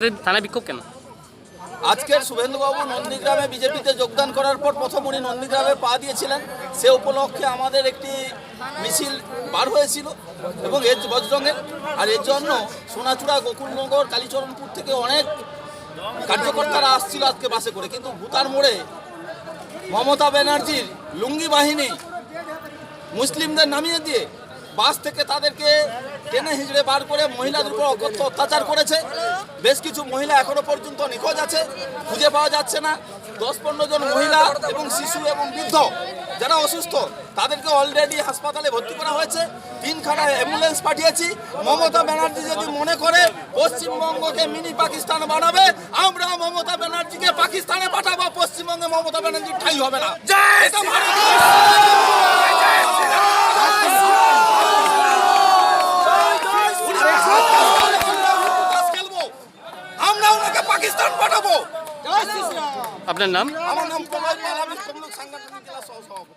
থানা বিক্ষোভ কেন? আজকের শুভেন্দুবাবু নন্দীগ্রামে বিজেপিতে যোগদান করার পর প্রথম উনি নন্দীগ্রামে পা দিয়েছিলেন। সে উপলক্ষে আমাদের একটি মিছিল বার হয়েছিল এবং এর বজরঙের আর এর জন্য সোনাচূড়া, গোকুলনগর, কালীচরণপুর থেকে অনেক কার্যকর্তারা আসছিল আজকে বাসে করে। কিন্তু ভূতার মোড়ে মমতা ব্যানার্জির লুঙ্গি বাহিনী মুসলিমদের নামিয়ে দিয়ে বাস থেকে তাদেরকে টেনে হিঁচড়ে বার করে মহিলাদের উপর অকথ্য অত্যাচার করেছে। বেশ কিছু মহিলা এখনও পর্যন্ত নিখোঁজ আছে খুঁজে পাওয়া যাচ্ছে না। দশ পনেরো জন মহিলা এবং শিশু এবং বৃদ্ধ যারা অসুস্থ তাদেরকে অলরেডি হাসপাতালে ভর্তি করা হয়েছে। তিনখানা অ্যাম্বুলেন্স পাঠিয়েছি। মমতা ব্যানার্জি যদি মনে করে পশ্চিমবঙ্গকে মিনি পাকিস্তান বানাবে আমরা মমতা ব্যানার্জিকে পাকিস্তানে পাঠাবো। পশ্চিমবঙ্গে মমতা ব্যানার্জির ঠাই হবে না এটা ভারত খেলব আমরা ওনাকে পাকিস্তান পাঠাবো। আপনার নাম? আমার নাম কমল পাল আমি তমলুক সাংগঠনিক জেলা সহ সভাপতি